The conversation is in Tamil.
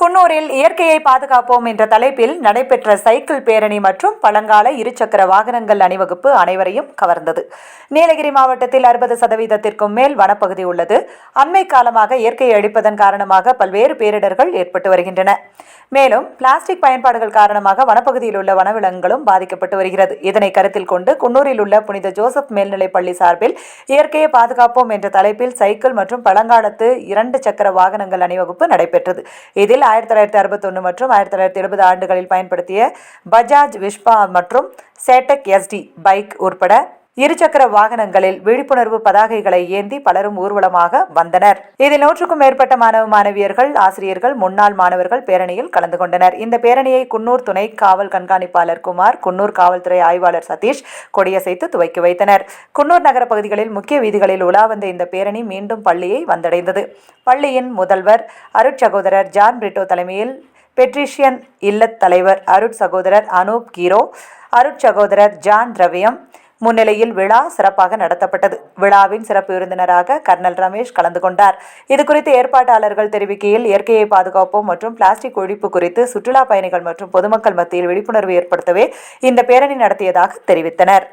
குன்னூரில் இயற்கையை பாதுகாப்போம் என்ற தலைப்பில் நடைபெற்ற சைக்கிள் பேரணி மற்றும் பழங்கால இருசக்கர வாகனங்கள் அணிவகுப்பு அனைவரையும் கவர்ந்தது. நீலகிரி மாவட்டத்தில் அறுபது சதவீதத்திற்கும் மேல் வனப்பகுதி உள்ளது. அண்மை காலமாக இயற்கையை அழிப்பதன் காரணமாக பல்வேறு பேரிடர்கள் ஏற்பட்டு வருகின்றன. மேலும் பிளாஸ்டிக் பயன்பாடுகள் காரணமாக வனப்பகுதியில் உள்ள வனவிலங்குகளும் பாதிக்கப்பட்டு வருகிறது. இதனை கருத்தில் கொண்டு குன்னூரில் உள்ள புனித ஜோசப் மேல்நிலைப் பள்ளி சார்பில் இயற்கையை பாதுகாப்போம் என்ற தலைப்பில் சைக்கிள் மற்றும் பழங்காலத்து இரண்டு சக்கர வாகனங்கள் அணிவகுப்பு நடைபெற்றது. இதில் ஆயிரத்தி தொள்ளாயிரத்தி அறுபத்தொன்று மற்றும் ஆயிரத்தி தொள்ளாயிரத்தி எழுபது ஆண்டுகளில் பயன்படுத்திய பஜாஜ் விஷ்பா மற்றும் சேட்டக் எஸ்டி பைக் உட்பட இருசக்கர வாகனங்களில் விழிப்புணர்வு பதாகைகளை ஏந்தி பலரும் ஊர்வலமாக வந்தனர். இதில் நூற்றுக்கும் மேற்பட்ட மாணவ மாணவியர்கள் ஆசிரியர்கள் முன்னாள் மாணவர்கள் பேரணியில் கலந்து கொண்டனர். இந்த பேரணியை குன்னூர் துணை காவல் கண்காணிப்பாளர் குமார் குன்னூர் காவல்துறை ஆய்வாளர் சதீஷ் கொடியசைத்து துவக்கி வைத்தனர். குன்னூர் நகர பகுதிகளில் முக்கிய வீதிகளில் உலா வந்த இந்த பேரணி மீண்டும் பள்ளியை வந்தடைந்தது. பள்ளியின் முதல்வர் அருட்சகோதரர் ஜான் பிரிட்டோ தலைமையில் பெட்ரிஷியன் இல்லத் தலைவர் அருட் சகோதரர் அனூப் கீரோ அருட்சகோதரர் ஜான் திரவியம் முன்னிலையில் விழா சிறப்பாக நடத்தப்பட்டது. விழாவின் சிறப்பு விருந்தினராக கர்னல் ரமேஷ் கலந்து கொண்டார். இதுகுறித்து ஏற்பாட்டாளர்கள் தெரிவிக்கையில் இயற்கையை பாதுகாப்போம் மற்றும் பிளாஸ்டிக் ஒழிப்பு குறித்து சுற்றுலா பயணிகள் மற்றும் பொதுமக்கள் மத்தியில் விழிப்புணர்வு ஏற்படுத்தவே இந்த பேரணி நடத்தியதாக தெரிவித்தனர்.